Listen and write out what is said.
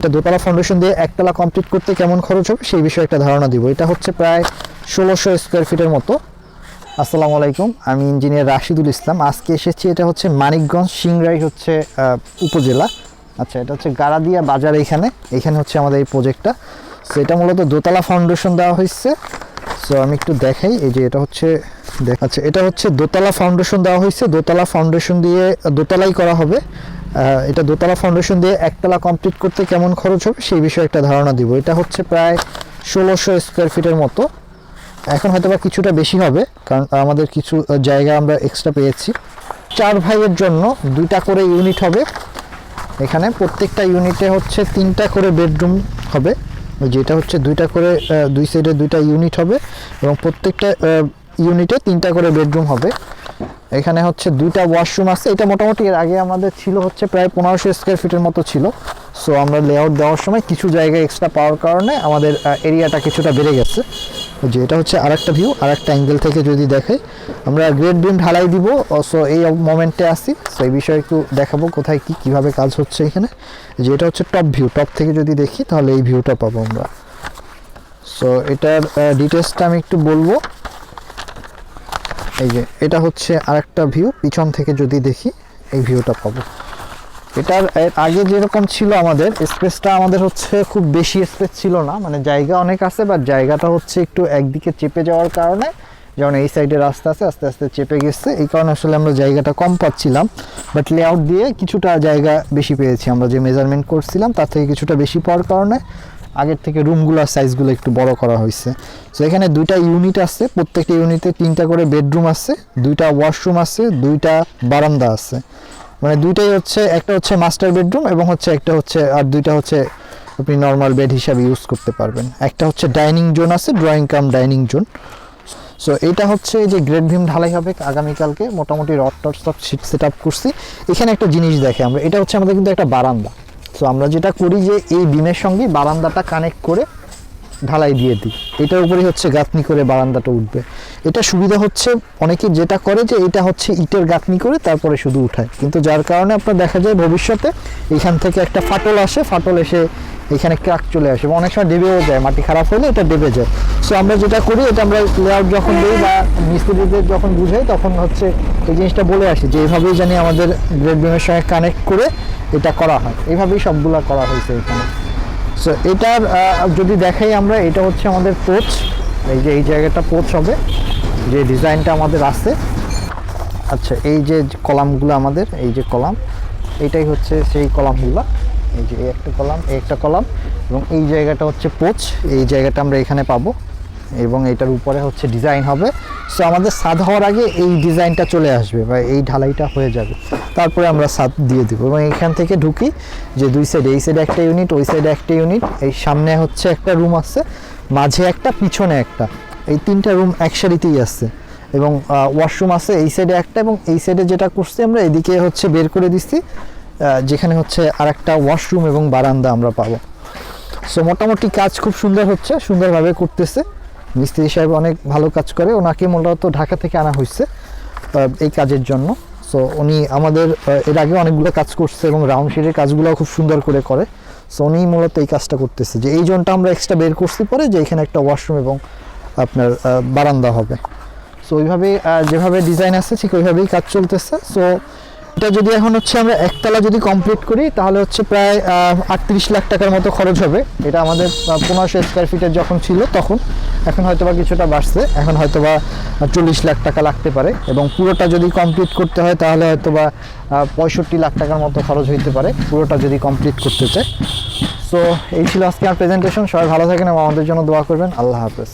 এটা দোতলা ফাউন্ডেশন দিয়ে একতলা কমপ্লিট করতে কেমন খরচ হবে সেই বিষয়ে একটা ধারণা দিব। এটা হচ্ছে প্রায় ষোলোশো স্কোয়ার ফিটের মতো। আসসালামু আলাইকুম, আমি ইঞ্জিনিয়ার রাশিদুল ইসলাম। আজকে এসেছি, এটা হচ্ছে মানিকগঞ্জ সিংরাই হচ্ছে উপজেলা। আচ্ছা এটা হচ্ছে গাড়াদিয়া বাজার এখানে এখানে হচ্ছে আমাদের এই প্রজেক্টটা সো এটা মূলত দোতলা ফাউন্ডেশন দেওয়া হয়েছে। সো আমি একটু দেখাই, এই যে এটা হচ্ছে আচ্ছা এটা হচ্ছে দোতলা ফাউন্ডেশন দেওয়া হয়েছে। দোতলা ফাউন্ডেশন দিয়ে দোতলাই করা হবে। এটা দোতলা ফাউন্ডেশন দিয়ে একতলা কমপ্লিট করতে কেমন খরচ হবে সেই বিষয়ে একটা ধারণা দিব। এটা হচ্ছে প্রায় ষোলোশো স্কোয়ার ফিটের মতো। এখন হয়তো বা কিছুটা বেশি হবে, কারণ আমাদের কিছু জায়গা আমরা এক্সট্রা পেয়েছি। চার ভাইয়ের জন্য দুইটা করে ইউনিট হবে। এখানে প্রত্যেকটা ইউনিটে হচ্ছে তিনটা করে বেডরুম হবে। যেটা হচ্ছে দুইটা করে দুই সাইডে দুইটা ইউনিট হবে এবং প্রত্যেকটা ইউনিটে তিনটা করে বেডরুম হবে। এখানে হচ্ছে দুইটা ওয়াশরুম আছে। এটা মোটামুটি এর আগে আমাদের ছিল হচ্ছে প্রায় পনেরোশো স্কোয়ার ফিটের মতো ছিল। সো আমরা লেআউট দেওয়ার সময় কিছু জায়গা এক্সট্রা পাওয়ার কারণে আমাদের এরিয়াটা কিছুটা বেড়ে গেছে। যে এটা হচ্ছে আরেকটা ভিউ আরেকটা অ্যাঙ্গেল থেকে যদি দেখে। আমরা গ্রেড বিম ঢালাই দিব। সো এই মোমেন্টে আসি। সো এই বিষয়ে একটু দেখাবো কোথায় কি, কীভাবে কাজ হচ্ছে এখানে। যে এটা হচ্ছে টপ ভিউ টপ থেকে যদি দেখি, তাহলে এই ভিউটা পাবো আমরা। সো এটার ডিটেলসটা আমি একটু বলব। এই যে, এটা হচ্ছে আরেকটা ভিউ পিছন থেকে যদি দেখি, এই ভিউটা পাবো। এটার আগে যেরকম ছিল আমাদের স্পেসটা আমাদের হচ্ছে খুব বেশি স্পেস ছিল না মানে জায়গা অনেক আছে বাট জায়গাটা হচ্ছে একটু একদিকে চেপে যাওয়ার কারণে, যেমন এই সাইডে রাস্তা আছে, আস্তে আস্তে চেপে গেছে, এই কারণে আসলে আমরা জায়গাটা কম পাচ্ছিলাম বাট লেআউট দিয়ে কিছুটা জায়গা বেশি পেয়েছি আমরা, যে মেজারমেন্ট করছিলাম, তার থেকে কিছুটা বেশি পাওয়ার কারণে আগের থেকে রুমগুলোর সাইজগুলো একটু বড় করা হয়েছে। সো এখানে দুইটা ইউনিট আছে, প্রত্যেকটা ইউনিটে তিনটা করে বেডরুম আছে, দুইটা ওয়াশরুম আছে, দুইটা বারান্দা আছে। মানে দুইটাই হচ্ছে, একটা হচ্ছে মাস্টার বেডরুম এবং হচ্ছে একটা হচ্ছে, আর দুইটা হচ্ছে আপনি নর্মাল বেড হিসাবে ইউজ করতে পারবেন। একটা হচ্ছে ডাইনিং জোন আছে drawing cum dining zone so এটা হচ্ছে যে গ্রেড ভিম ঢালাই হবে আগামীকালকে। মোটামুটি রড টড সব সেট আপ করছি। এখানে একটা জিনিস দেখে আমরা, এটা হচ্ছে আমাদের কিন্তু একটা বারান্দা। সো আমরা যেটা করি যে এই বিমের সঙ্গে বারান্দাটা কানেক্ট করে ঢালাই দিয়ে দিই। এটার উপরেই হচ্ছে গাঁথনি করে বারান্দাটা উঠবে। এটা সুবিধা হচ্ছে, অনেকে যেটা করে যে এটা হচ্ছে ইটের গাঁথনি করে তারপরে শুধু উঠায়। কিন্তু যার কারণে আপনার দেখা যায় ভবিষ্যতে এখান থেকে একটা ফাটল আসে, ফাটল এসে এখানে ক্রাক চলে আসে অনেক সময় ডেবেও যায়, মাটি খারাপ হলে এটা ডেবে যায়। সো আমরা যেটা করি, এটা আমরা লেআউট যখন দিই বা মিস্ত্রিদের যখন বুঝাই, তখন হচ্ছে এই জিনিসটা বলে আসি যে এইভাবেই জানি আমাদের গ্রেড বিমের সঙ্গে কানেক্ট করে এটা করা হয়। এইভাবেই সবগুলো করা হয়েছে এখানে। সো এটার যদি দেখাই আমরা, এটা হচ্ছে আমাদের পোচ এই যে, এই জায়গাটা পোচ হবে। যে ডিজাইনটা আমাদের আছে। আচ্ছা এই যে কলামগুলো আমাদের, এই যে কলাম, এটাই হচ্ছে সেই কলামগুলো। এই যে, এই একটা কলাম, এই একটা কলাম, এবং এই জায়গাটা হচ্ছে পোচ এই জায়গাটা আমরা এখানে পাবো। এবং এটার উপরে হচ্ছে ডিজাইন হবে। সো আমাদের সাদ হওয়ার আগে এই ডিজাইনটা চলে আসবে বা এই ঢালাইটা হয়ে যাবে। তারপরে আমরা সাদ দিয়ে দিব এবং এখান থেকে ঢুকি যে দুই সাইডে এই সাইডে একটা ইউনিট ওই সাইডে একটা ইউনিট এই সামনে হচ্ছে একটা রুম আছে, মাঝে একটা, পিছনে একটা। এই তিনটা রুম এক সারিতেই আছে। এবং ওয়াশরুম আছে, এই সাইডে একটা এবং এই সাইডে যেটা করছি আমরা, এদিকে হচ্ছে বের করে দিচ্ছি যেখানে হচ্ছে আর একটা ওয়াশরুম এবং বারান্দা আমরা পাবো। সো মোটামুটি কাজ খুব সুন্দর হচ্ছে, সুন্দরভাবে করতেছে। মিস্ত্রি সাহেব অনেক ভালো কাজ করে। ওনাকে মূলত ঢাকা থেকে আনা হয়েছে এই কাজের জন্য। সো উনি আমাদের এর আগে অনেকগুলো কাজ করছে এবং রাউন্ড শেডের কাজগুলো খুব সুন্দর করে করে। সো উনি মূলত এই কাজটা করতেছে। যে এই জোনটা আমরা এক্সট্রা বের করছি পরে, যে এখানে একটা ওয়াশরুম এবং আপনার বারান্দা হবে। সো ওইভাবে যেভাবে ডিজাইন আছে, ঠিক ওইভাবেই কাজ চলতেছে। সো এটা যদি এখন হচ্ছে আমরা একতলা যদি কমপ্লিট করি, তাহলে হচ্ছে প্রায় আটত্রিশ লাখ টাকার মতো খরচ হবে। এটা আমাদের পনেরোশো স্কোয়ার ফিটের যখন ছিল তখন। এখন হয়তোবা কিছুটা বাড়ছে, এখন হয়তোবা চল্লিশ লাখ টাকা লাগতে পারে এবং পুরোটা যদি কমপ্লিট করতে হয় তাহলে হয়তোবা পঁয়ষট্টি লাখ টাকার মতো খরচ হইতে পারে পুরোটা যদি কমপ্লিট করতে চায়। সো এই ছিল আজকে আমার প্রেজেন্টেশন সবাই ভালো থাকেন এবং আমাদের জন্য দোয়া করবেন। আল্লাহ হাফেজ।